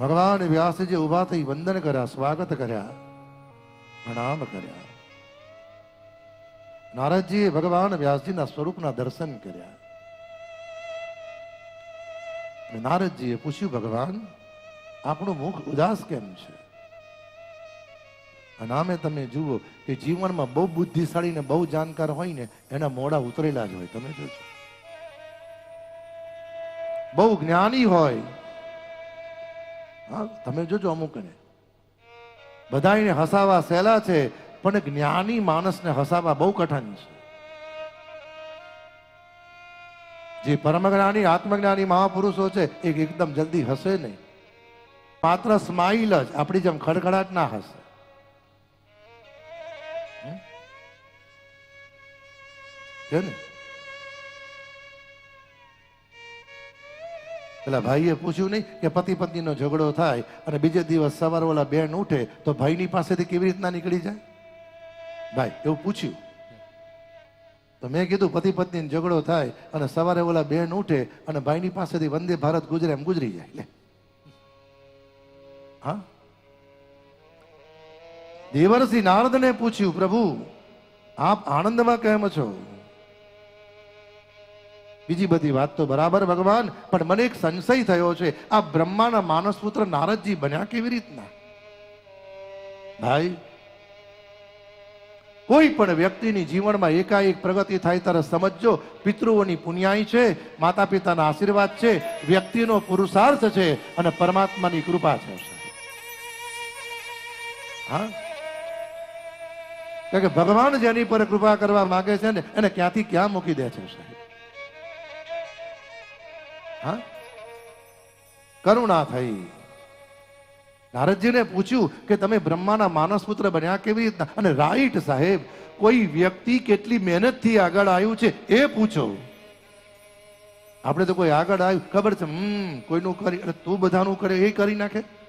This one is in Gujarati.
ભગવાન વ્યાસજી ઊભા થઈ વંદન કર્યા, સ્વાગત કર્યા, પ્રણામ કર્યા. નારદજીએ ભગવાન વ્યાસજીના સ્વરૂપના દર્શન કર્યા. નારદજીએ પૂછ્યું, ભગવાન, આપણું મુખ ઉદાસ કેમ છે? અને આમે તમે જુઓ કે જીવનમાં બહુ બુદ્ધિશાળી ને બહુ જાણકાર હોય ને, એના મોડા ઉતરેલા જ હોય. તમે જોજો. બહુ જ્ઞાની હોય હા, તમે જોજો અમુક ને બધા એને હસાવા સહેલા છે, પણ જ્ઞાની માણસને હસાવા બહુ કઠણ છે. જે પરમજ્ઞાની, આત્મજ્ઞાની મહાપુરુષો છે, એ એકદમ જલ્દી હસે નહીં. માત્ર સ્માઇલ જ આપણી જેમ ખડખડાટ ના હશે છે ને? પેલા ભાઈએ પૂછ્યું નહીં કે પતિ પત્નીનો ઝઘડો થાય અને બીજે દિવસ સવારે ઓલા બેન ઉઠે તો ભાઈની પાસેથી કેવી રીતના નીકળી જાય? ભાઈ, એવું પૂછ્યું. તો મેં કીધું, પતિ પત્નીનો ઝઘડો થાય અને સવારે ઓલા બેન ઉઠે અને ભાઈની પાસેથી વંદે ભારત ગુજરે એમ ગુજરી જાય. લે. હા? દેવરસિંહ નારદને પૂછ્યું, પ્રભુ, આપ આનંદમાં કેમ છો? બીજી બધી વાત તો બરાબર ભગવાન, પણ મને એક સંશય થયો છે. આ બ્રહ્માના માનસ પુત્ર નારદજી બન્યા કેવી રીતના? ભાઈ, કોઈ પણ વ્યક્તિની જીવનમાં એકાએક પ્રગતિ થાય ત્યારે સમજજો, પિતૃઓની પુણ્યાઈ છે માતા પિતાના આશીર્વાદ છે, વ્યક્તિનો પુરુષાર્થ છે અને પરમાત્માની કૃપા છે. હા? કે ભગવાન જેની પર કૃપા કરવા માંગે છે ને, એને ક્યાંથી ક્યાં મૂકી દે છે સાહેબ? હા? કરુણા થઈ. નારદજીને પૂછ્યું કે તમે બ્રહ્માના માનસ પુત્ર બન્યા કેવી રીતના? અને રાઈટ સાહેબ, કોઈ વ્યક્તિ કેટલી મહેનતથી આગળ આવ્યું છે એ પૂછો. આપણે તો કોઈ આગળ આવ્યું. ખબર છે, હમ, કોઈનું કરી અને તું બધાનું કરે, એ કરી નાખે?